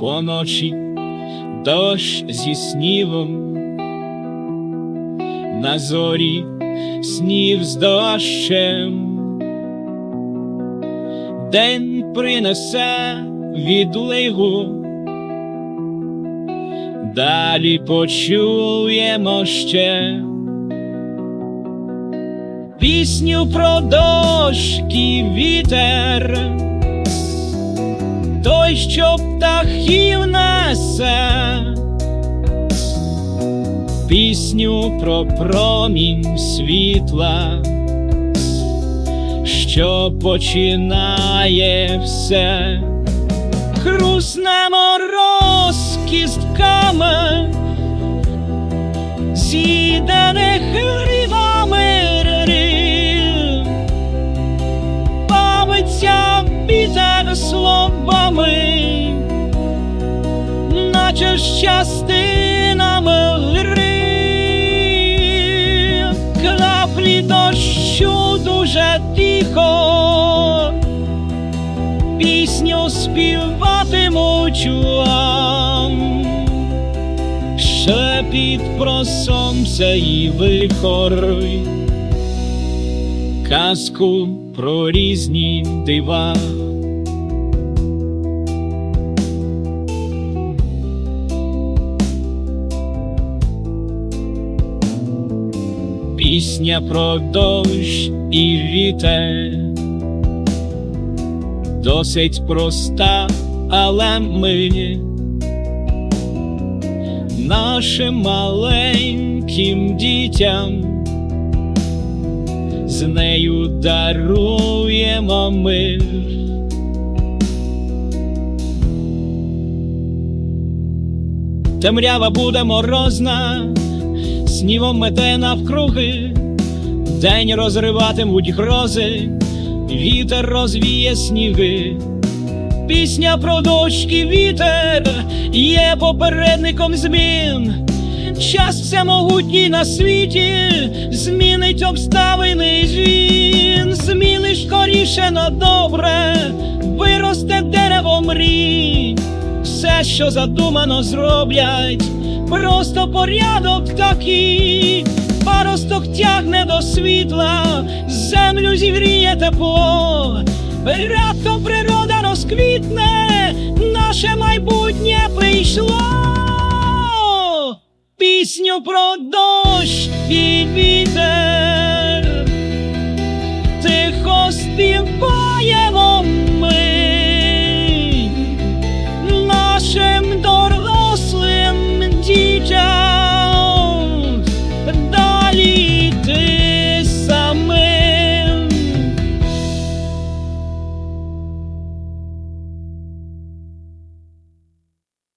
поночі дощ зі снігом, на зорі снів з дощем, день принесе відлигу, далі почуємо ще. Пісню про дощ і вітер, той, що птахів несе, пісню про промінь світла, що починає все, хруснемо розкістками, з'їдених з частинами гри, краплі дощу дуже тихо, пісню співатимуть вам. Шепіт про сонце і вихор, казку про різні дива. Пісня про дощ і вітер досить проста, але ми нашим маленьким дітям з нею даруємо мир. Темрява буде морозна, снігом мете навкруги, день розриватимуть грози, вітер розвіє сніги. Пісня про і вітер є попередником змін. Час всемогутній на світі змінить обставини він, зміниш скоріше на добре, виросте дерево мрій. Все, що задумано, зроблять, просто порядок такий, паросток тягне до світла, землю зігріє тепло, рядко природа розквітне, наше майбутнє прийшло. Пісню про дощ і